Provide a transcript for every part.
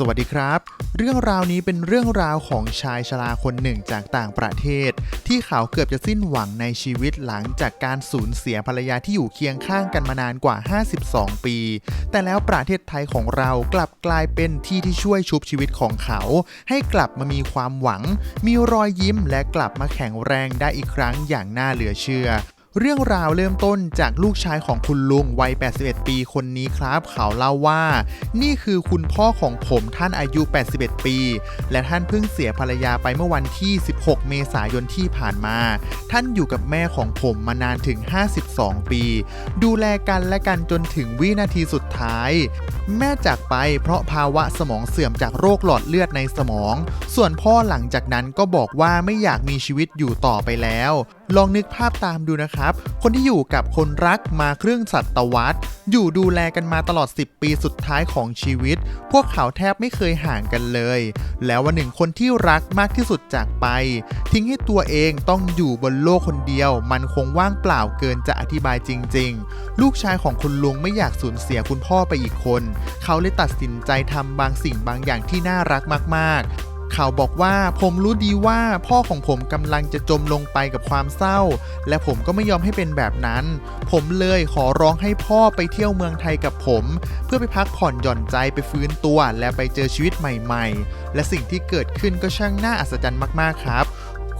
สวัสดีครับ เรื่องราวนี้เป็นเรื่องราวของชายชราคนหนึ่งจากต่างประเทศ ที่เขาเกือบจะสิ้นหวังในชีวิตหลังจากการสูญเสียภรรยาที่อยู่เคียงข้างกันมานานกว่า 52 ปี แต่แล้วประเทศไทยของเรากลับกลายเป็นที่ที่ช่วยชุบชีวิตของเขา ให้กลับมามีความหวัง มีรอยยิ้มและกลับมาแข็งแรงได้อีกครั้งอย่างน่าเหลือเชื่อ เรื่องราวเริ่มต้นจากลูกชายของคุณลุงวัย 81 ปีคนนี้ครับ เขาเล่าว่า นี่คือคุณพ่อของผมท่านอายุ 81 ปี และท่านเพิ่งเสียภรรยาไปเมื่อวันที่ 16 เมษายนที่ผ่านมา ท่านอยู่กับแม่ของผมมานานถึง 52 ปี ดูแลกันและกันจนถึงวินาทีสุดท้าย แม่จากไปเพราะภาวะสมองเสื่อมจากโรคหลอดเลือดในสมอง ส่วนพ่อหลังจากนั้นก็บอกว่าไม่อยากมีชีวิตอยู่ต่อไปแล้ว ลองนึกภาพตามดูนะครับคนที่อยู่กับคนรักมาครึ่งศตวรรษ อยู่ดูแลกันมาตลอด 10 ปีสุดท้ายของชีวิต พวกเขาแทบไม่เคยห่างกันเลย แล้ววันหนึ่งคนที่รักมากที่สุดจากไป ทิ้งให้ตัวเองต้องอยู่บนโลกคนเดียว มันคงว่างเปล่าเกินจะอธิบายจริง ๆ ลูกชายของคุณลุงไม่อยากสูญเสียคุณพ่อไปอีกคน เขาเลยตัดสินใจทำบางสิ่งบางอย่างที่น่ารักมากๆ ขาบอกว่าผมรู้ดีว่าพ่อของผมกำลังจะจมลงไปกับความเศร้า และผมก็ไม่ยอมให้เป็นแบบนั้น ผมเลยขอร้องให้พ่อไปเที่ยวเมืองไทยกับผม เพื่อไปพักผ่อนหย่อนใจไปฟื้นตัว และไปเจอชีวิตใหม่ๆ และสิ่งที่เกิดขึ้นก็ช่างน่าอัศจรรย์มากๆครับ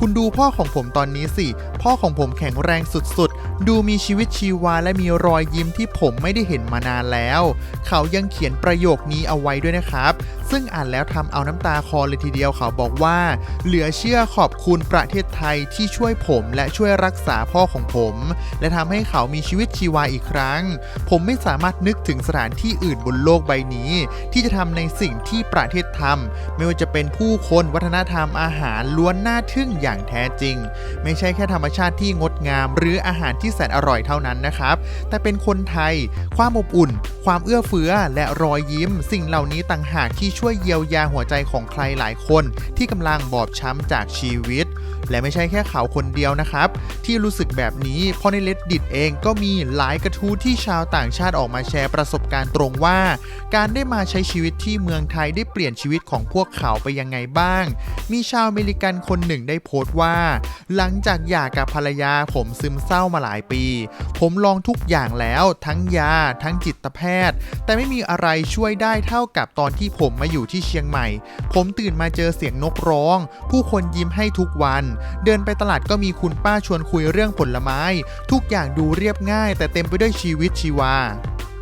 คุณดูพ่อของผมตอนนี้สิ พ่อของผมแข็งแรงสุดๆ ดูมีชีวิตชีวาและมีรอยยิ้มที่ผมไม่ได้เห็นมานานแล้ว เขายังเขียนประโยคนี้เอาไว้ด้วยนะครับ ซึ่งอ่านแล้วทำเอาน้ำตาคลอเลยทีเดียวเขาบอกว่า เหลือเชื่อขอบคุณประเทศไทยที่ช่วยผมและช่วยรักษาพ่อของผม และทำให้เขามีชีวิตชีวาอีกครั้ง ผมไม่สามารถนึกถึงสถานที่อื่นบนโลกใบนี้ ที่จะทำในสิ่งที่ประเทศทำไม่ว่าจะเป็นผู้คนวัฒนธรรมอาหารล้วนน่าทึ่งอย่างแท้จริง ไม่ใช่แค่ธรรมชาติที่งดงาม หรืออาหารที่แสนอร่อยเท่านั้นนะครับ แต่เป็นคนไทย ความอบอุ่น ความเอื้อเฟื้อ และรอยยิ้ม สิ่งเหล่านี้ต่างหากที่ช่วยเยียวยาหัวใจของใครหลายคน ที่กำลังบอบช้ำจากชีวิต และไม่ใช่แค่เขาคนเดียวนะครับ ที่รู้สึกแบบนี้เพราะในเลดดิตเองก็มีหลายกระทู้ที่ชาวต่างชาติออกมาแชร์ประสบการณ์ตรงว่า การได้มาใช้ชีวิตที่เมืองไทยได้เปลี่ยนชีวิตของพวกเขาไปยังไงบ้าง มีชาวอเมริกันคนหนึ่งได้โพสต์ว่า หลังจากหย่ากับภรรยาผมซึมเศร้ามาหลายปี ผมลองทุกอย่างแล้วทั้งยา ทั้งจิตแพทย์ แต่ไม่มีอะไรช่วยได้เท่ากับตอนที่ผมมาอยู่ที่เชียงใหม่ ผมตื่นมาเจอเสียงนกร้อง ผู้คนยิ้มให้ทุกวันเดินไปตลาดก็มีคุณป้าชวนคุยเรื่องผลไม้ ทุกอย่างดูเรียบง่าย แต่เต็มไปด้วยชีวิตชีวา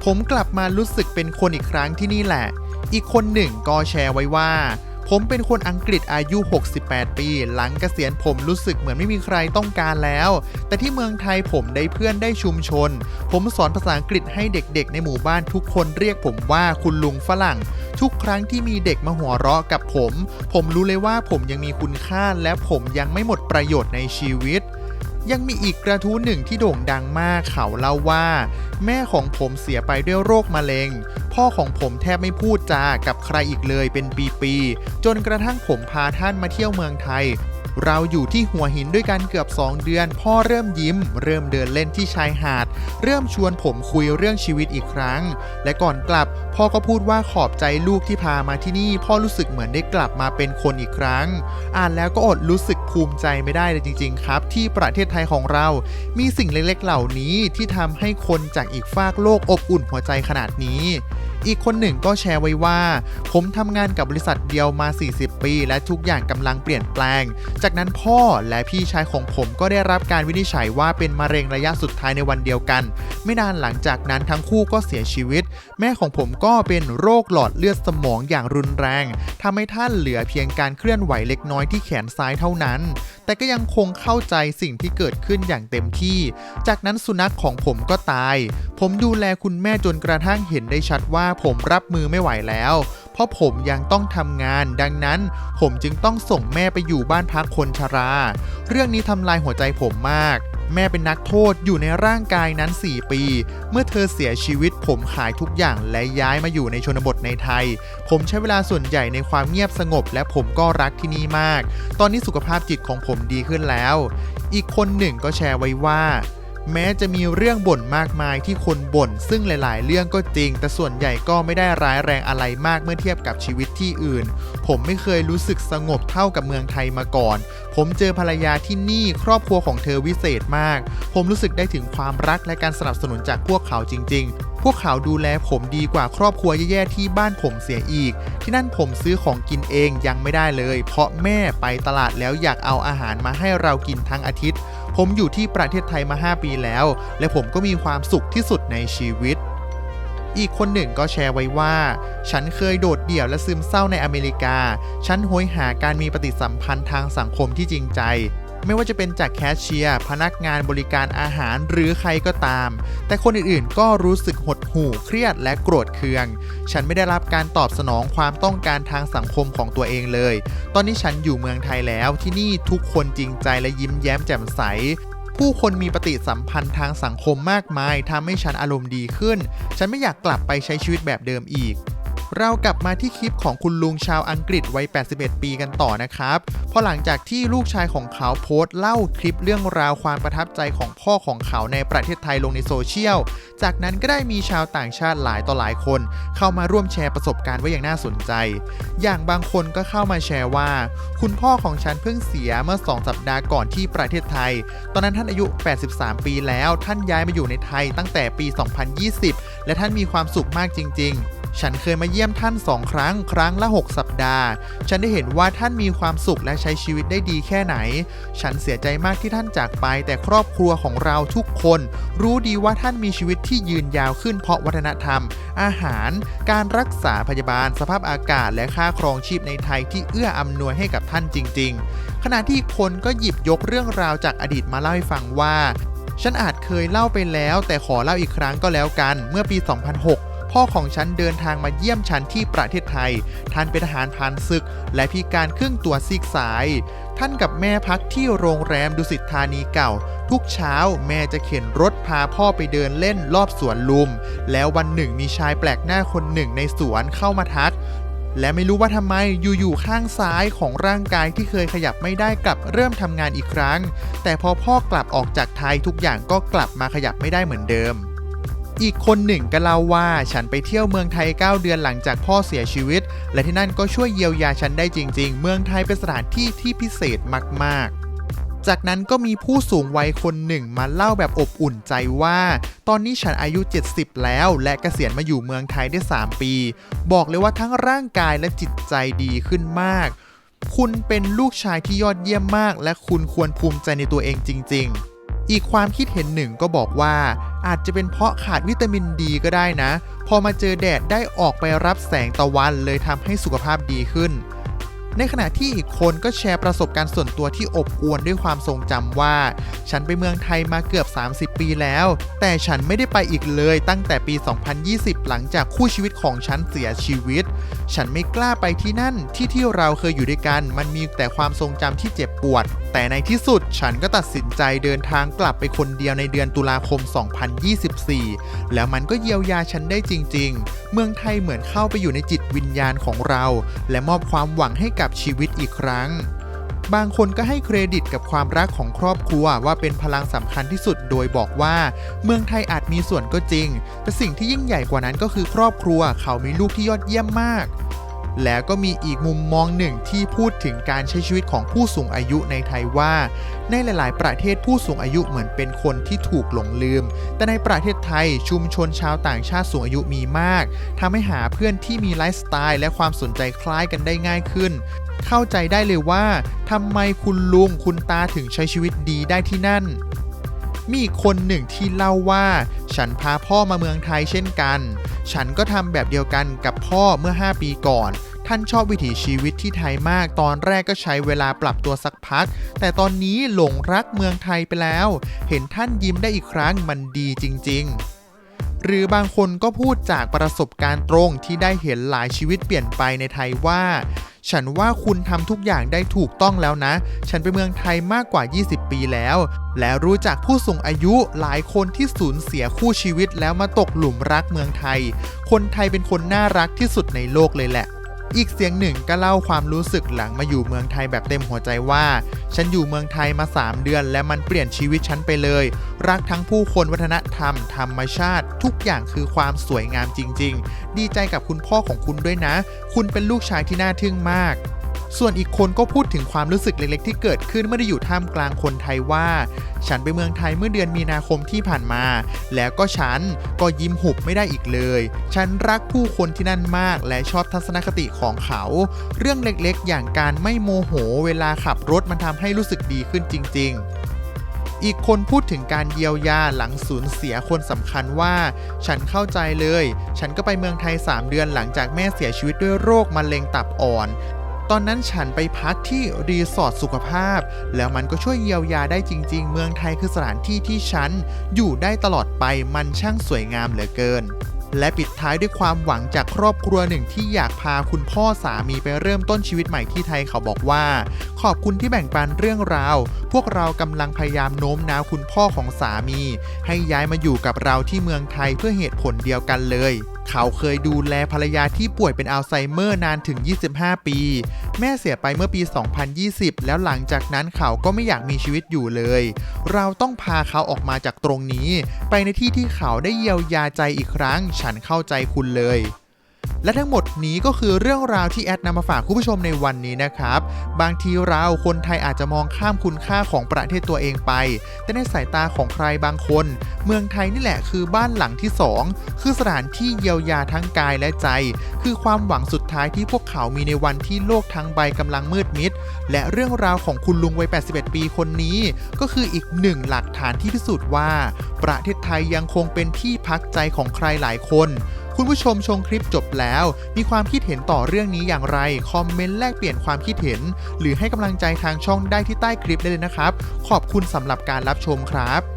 ผมกลับมารู้สึกเป็นคนอีกครั้งที่นี่แหละ อีกคนหนึ่งก็แชร์ไว้ว่า ผมเป็นคนอังกฤษอายุ 68 ปี หลังเกษียณผมรู้สึกเหมือนไม่มีใครต้องการแล้ว แต่ที่เมืองไทยผมได้เพื่อนได้ชุมชน ผมสอนภาษาอังกฤษให้เด็กๆ ในหมู่บ้านทุกคนเรียกผมว่าคุณลุงฝรั่ง ทุกครั้งที่มีเด็กมาหัวเราะกับผม ผมรู้เลยว่าผมยังมีคุณค่าและผมยังไม่หมดประโยชน์ในชีวิต ยังมีอีกกระทู้หนึ่งที่โด่งดังมากเขาเล่าว่า แม่ของผมเสียไปด้วยโรคมะเร็ง พ่อของผมแทบไม่พูดจากับใครอีกเลยเป็นปีๆจนกระทั่งผมพาท่านมาเที่ยวเมืองไทย เราอยู่ที่หัวหินด้วยกันเกือบ 2 เดือน พ่อเริ่มยิ้ม เริ่มเดินเล่นที่ชายหาด เริ่มชวนผมคุยเรื่องชีวิตอีกครั้ง และก่อนกลับ พ่อก็พูดว่าขอบใจลูกที่พามาที่นี่ พ่อรู้สึกเหมือนได้กลับมาเป็นคนอีกครั้ง อ่านแล้วก็อดรู้สึก ภูมิใจไม่ได้เลยจริง ๆ ครับ ที่ประเทศไทยของเรา มีสิ่งเล็กๆเหล่านี้ที่ทำให้คนจากอีกฟากโลกอบอุ่นหัวใจขนาดนี้ อีกคนหนึ่งก็แชร์ไว้ว่า ผมทำงานกับบริษัทเดียวมา 40 ปี และทุกอย่างกำลังเปลี่ยนแปลง จากนั้นพ่อและพี่ชายของผมก็ได้รับการวินิจฉัยว่าเป็นมะเร็งระยะสุดท้ายในวันเดียวกัน ไม่นานหลังจากนั้นทั้งคู่ก็เสียชีวิต แม่ของผมก็เป็นโรคหลอดเลือดสมองอย่างรุนแรงทำให้ท่านเหลือเพียงการเคลื่อนไหวเล็กน้อยที่แขนซ้ายเท่านั้น แต่ก็ยังคงเข้าใจสิ่งที่เกิดขึ้นอย่างเต็มที่ จากนั้นสุนัขของผมก็ตาย ผมดูแลคุณแม่จนกระทั่งเห็นได้ชัดว่าผมรับมือไม่ไหวแล้ว เพราะผมยังต้องทำงาน ดังนั้นผมจึงต้องส่งแม่ไปอยู่บ้านพักคนชรา เรื่องนี้ทำลายหัวใจผมมาก แม่เป็นนักโทษอยู่ในร่างกายนั้น 4 ปี เมื่อเธอเสียชีวิตผมขายทุกอย่างและย้ายมาอยู่ในชนบทในไทย ผมใช้เวลาส่วนใหญ่ในความเงียบสงบ และผมก็รักที่นี่มาก ตอนนี้สุขภาพจิตของผมดีขึ้นแล้ว อีกคนหนึ่งก็แชร์ไว้ว่า แม้จะมีเรื่องบ่นมากมายที่คนบ่น ซึ่งหลาย ๆ เรื่องก็จริง แต่ส่วนใหญ่ก็ไม่ได้ร้ายแรงอะไรมากเมื่อเทียบกับชีวิตที่อื่น ผมไม่เคยรู้สึกสงบเท่ากับเมืองไทยมาก่อน ผมเจอภรรยาที่นี่ครอบครัวของเธอวิเศษมาก ผมรู้สึกได้ถึงความรักและการสนับสนุนจากพวกเขาจริง ๆพวกเขาดูแลผมดีกว่าครอบครัวแย่ๆที่บ้านผมเสียอีก ที่นั่นผมซื้อของกินเองยังไม่ได้เลย เพราะแม่ไปตลาดแล้วอยากเอาอาหารมาให้เรากินทั้งอาทิตย์ ผมอยู่ที่ประเทศไทยมา 5 ปีแล้ว และผมก็มีความสุขที่สุดในชีวิต อีกคนหนึ่งก็แชร์ไว้ว่า ฉันเคยโดดเดี่ยวและซึมเศร้าในอเมริกา ฉันโหยหาการมีปฏิสัมพันธ์ทางสังคมที่จริงใจ ไม่ว่าจะเป็นจากแคชเชียร์พนักงานบริการอาหารหรือใครก็ตาม แต่คนอื่นๆ ก็รู้สึกหดหู่เครียดและโกรธเคือง ฉันไม่ได้รับการตอบสนองความต้องการทางสังคมของตัวเองเลย ตอนนี้ฉันอยู่เมืองไทยแล้วที่นี่ทุกคนจริงใจและยิ้มแย้มแจ่มใสผู้คนมีปฏิสัมพันธ์ทางสังคมมากมายทำให้ฉันอารมณ์ดีขึ้น ฉันไม่อยากกลับไปใช้ชีวิตแบบเดิมอีก เรากลับมาที่คลิปของคุณลุงชาวอังกฤษวัย 81 ปีกันต่อนะครับพราะหลังจากที่ลูกชายของเขาโพสต์เล่าคลิปเรื่องราวความประทับใจของพ่อของเขาในประเทศไทยลงในโซเชียล จากนั้นก็ได้มีชาวต่างชาติหลายต่อหลายคน เข้ามาร่วมแชร์ประสบการณ์ไว้อย่างน่าสนใจ อย่างบางคนก็เข้ามาแชร์ว่า คุณพ่อของฉันเพิ่งเสียเมื่อ 2 สัปดาห์ก่อนที่ประเทศไทย ตอนนั้นท่านอายุ 83 ปีแล้ว ท่านย้ายมาอยู่ในไทยตั้งแต่ปี 2020 และท่านมีความสุขมากจริง ๆ ฉันเคยมาเยี่ยมท่านสองครั้ง ครั้งละ 6 สัปดาห์ ฉันได้เห็นว่าท่านมีความสุขและใช้ชีวิตได้ดีแค่ไหน ฉันเสียใจมากที่ท่านจากไป แต่ครอบครัวของเราทุกคน รู้ดีว่าท่านมีชีวิตที่ยืนยาวขึ้นเพราะวัฒนธรรม อาหาร การรักษาพยาบาล สภาพอากาศ และค่าครองชีพในไทยที่เอื้ออำนวยให้กับท่านจริง ๆ ขณะที่คนก็หยิบยกเรื่องราวจากอดีตมาเล่าให้ฟังว่า ฉันอาจเคยเล่าไปแล้ว แต่ขอเล่าอีกครั้งก็แล้วกัน เมื่อปี 2006 พ่อของฉันเดินทางมาเยี่ยมฉันที่ประเทศไทย ท่านเป็นทหารผ่านศึก และพิการครึ่งตัวซีกซ้าย ท่านกับแม่พักที่โรงแรมดุสิตธานีเก่า ทุกเช้าแม่จะเข็นรถพาพ่อไปเดินเล่นรอบสวนลุม แล้ววันหนึ่งมีชายแปลกหน้าคนหนึ่งในสวนเข้ามาทักและไม่รู้ว่าทำไมอยู่ๆข้างซ้ายของร่างกายที่เคยขยับไม่ได้กลับเริ่มทำงานอีกครั้ง แต่พอพ่อกลับออกจากไทยทุกอย่างก็กลับมาขยับไม่ได้เหมือนเดิม อีกคนหนึ่งก็เล่าว่า ฉันไปเที่ยวเมืองไทย 9 เดือนหลังจากพ่อเสียชีวิต และที่นั่นก็ช่วยเยียวยาฉันได้จริง ๆ เมืองไทยเป็นสถานที่ที่พิเศษมากๆจากนั้นก็มีผู้สูงวัยคนหนึ่งมาเล่าแบบอบอุ่นใจว่า ตอนนี้ฉันอายุ 70 แล้วและเกษียณมาอยู่เมืองไทยได้ 3 ปี บอกเลยว่าทั้งร่างกายและจิตใจดีขึ้นมาก คุณเป็นลูกชายที่ยอดเยี่ยมมาก และคุณควรภูมิใจในตัวเองจริง ๆ อีกความคิดเห็นหนึ่งก็บอกว่า อาจจะเป็นเพราะขาดวิตามินดีก็ได้นะ พอมาเจอแดดได้ออกไปรับแสงตะวันเลยทำให้สุขภาพดีขึ้น ในขณะที่อีกคนก็แชร์ประสบการณ์ส่วนตัวที่อบอวลด้วยความทรงจำว่า ฉันไปเมืองไทยมาเกือบ 30 ปีแล้ว แต่ฉันไม่ได้ไปอีกเลยตั้งแต่ปี 2020 หลังจากคู่ชีวิตของฉันเสียชีวิต ฉันไม่กล้าไปที่นั่นที่ที่เราเคยอยู่ด้วยกัน มันมีแต่ความทรงจำที่เจ็บปวด แต่ในที่สุดฉันก็ตัดสินใจเดินทางกลับไปคนเดียวในเดือนตุลาคม 2024 แล้วมันก็เยียวยาฉันได้จริง ๆ เมืองไทยเหมือนเข้าไปอยู่ในจิตวิญญาณของเรา และมอบความหวังให้กับชีวิตอีกครั้งบางคนก็ให้เครดิตกับความรักของครอบครัวว่าเป็นพลังสำคัญที่สุดโดยบอกว่า เมืองไทยอาจมีส่วนก็จริง แต่สิ่งที่ยิ่งใหญ่กว่านั้นก็คือครอบครัวเขามีลูกที่ยอดเยี่ยมมาก แล้วก็มีอีกมุมมองหนึ่งที่พูดถึงการใช้ชีวิตของผู้สูงอายุในไทยว่า ในหลาย ๆ ประเทศผู้สูงอายุเหมือนเป็นคนที่ถูกหลงลืม แต่ในประเทศไทยชุมชนชาวต่างชาติสูงอายุมีมากทำให้หาเพื่อนที่มีไลฟ์สไตล์และความสนใจคล้ายกันได้ง่ายขึ้น เข้าใจได้เลยว่าทำไมคุณลุงคุณตาถึงใช้ชีวิตดีได้ที่นั่นมีคนหนึ่งที่เล่าว่า ฉันพาพ่อมาเมืองไทยเช่นกัน ฉันก็ทำแบบเดียวกันกับพ่อเมื่อ 5 ปีก่อน ท่านชอบวิถีชีวิตที่ไทยมาก ตอนแรกก็ใช้เวลาปรับตัวสักพัก แต่ตอนนี้หลงรักเมืองไทยไปแล้ว เห็นท่านยิ้มได้อีกครั้งมันดีจริง ๆหรือบางคนก็พูดจากประสบการณ์ตรงที่ได้เห็นหลายชีวิตเปลี่ยนไปในไทยว่า ฉันว่าคุณทำทุกอย่างได้ถูกต้องแล้วนะ ฉันไปเมืองไทยมากกว่า 20 ปีแล้ว และรู้จักผู้สูงอายุหลายคนที่สูญเสียคู่ชีวิตแล้วมาตกหลุมรักเมืองไทย คนไทยเป็นคนน่ารักที่สุดในโลกเลยแหละ อีกเสียงหนึ่งก็เล่าความรู้สึกหลังมาอยู่เมืองไทยแบบเต็มหัวใจว่า ฉันอยู่เมืองไทยมา 3 เดือน และมันเปลี่ยนชีวิตฉันไปเลย รักทั้งผู้คนวัฒนธรรม ธรรมชาติ ทุกอย่างคือความสวยงามจริง ๆ ดีใจกับคุณพ่อของคุณด้วยนะ คุณเป็นลูกชายที่น่าทึ่งมาก ส่วนอีกคนก็พูดถึงความรู้สึกเล็กๆ ที่เกิดขึ้นเมื่อได้อยู่ท่ามกลางคนไทยว่า ฉันไปเมืองไทยเมื่อเดือนมีนาคมที่ผ่านมา แล้วก็ฉันก็ยิ้มหุบไม่ได้อีกเลย ฉันรักผู้คนที่นั่นมากและชอบทัศนคติของเขา เรื่องเล็กๆ อย่างการไม่โมโหเวลาขับรถมันทำให้รู้สึกดีขึ้นจริง ๆอีกคนพูดถึงการเยียวยาหลังสูญเสียคนสำคัญว่า ฉันเข้าใจเลย ฉันก็ไปเมืองไทย 3 เดือนหลังจากแม่เสียชีวิตด้วยโรคมะเร็งตับอ่อน ตอนนั้นฉันไปพักที่รีสอร์ทสุขภาพ แล้วมันก็ช่วยเยียวยาได้จริง ๆ เมืองไทยคือสถานที่ที่ฉัน อยู่ได้ตลอดไปมันช่างสวยงามเหลือเกิน และปิดท้ายด้วยความหวังจากครอบครัวหนึ่งที่อยากพาคุณพ่อสามีไปเริ่มต้นชีวิตใหม่ที่ไทยเขาบอกว่า ขอบคุณที่แบ่งปันเรื่องราว พวกเรากำลังพยายามโน้มน้าวคุณพ่อของสามี ให้ย้ายมาอยู่กับเราที่เมืองไทยเพื่อเหตุผลเดียวกันเลย เขาเคยดูแลภรรยาที่ป่วยเป็นอัลไซเมอร์นานถึง 25 ปี แม่เสียไปเมื่อปี 2020 แล้วหลังจากนั้นเขาก็ไม่อยากมีชีวิตอยู่เลย เราต้องพาเขาออกมาจากตรงนี้ ไปในที่ที่เขาได้เยียวยาใจอีกครั้ง ฉันเข้าใจคุณเลย และทั้งหมดนี้ก็คือเรื่องราวที่แอดนำมาฝากคุณผู้ชมในวันนี้นะครับ บางทีเราคนไทยอาจจะมองข้ามคุณค่าของประเทศตัวเองไป แต่ในสายตาของใครบางคน เมืองไทยนี่แหละคือบ้านหลังที่สองคือสถานที่เยียวยาทั้งกายและใจ คือความหวังสุดท้ายที่พวกเขามีในวันที่โลกทั้งใบกำลังมืดมิด และเรื่องราวของคุณลุงวัย 81 ปีคนนี้ ก็คืออีกหนึ่งหลักฐานที่พิสูจน์ว่า ประเทศไทยยังคงเป็นที่พักใจของใครหลายคน คุณผู้ชมชมคลิปจบแล้ว มีความคิดเห็นต่อเรื่องนี้อย่างไร คอมเมนต์แลกเปลี่ยนความคิดเห็น หรือให้กำลังใจทางช่องได้ที่ใต้คลิปได้เลยนะครับ ขอบคุณสำหรับการรับชมครับ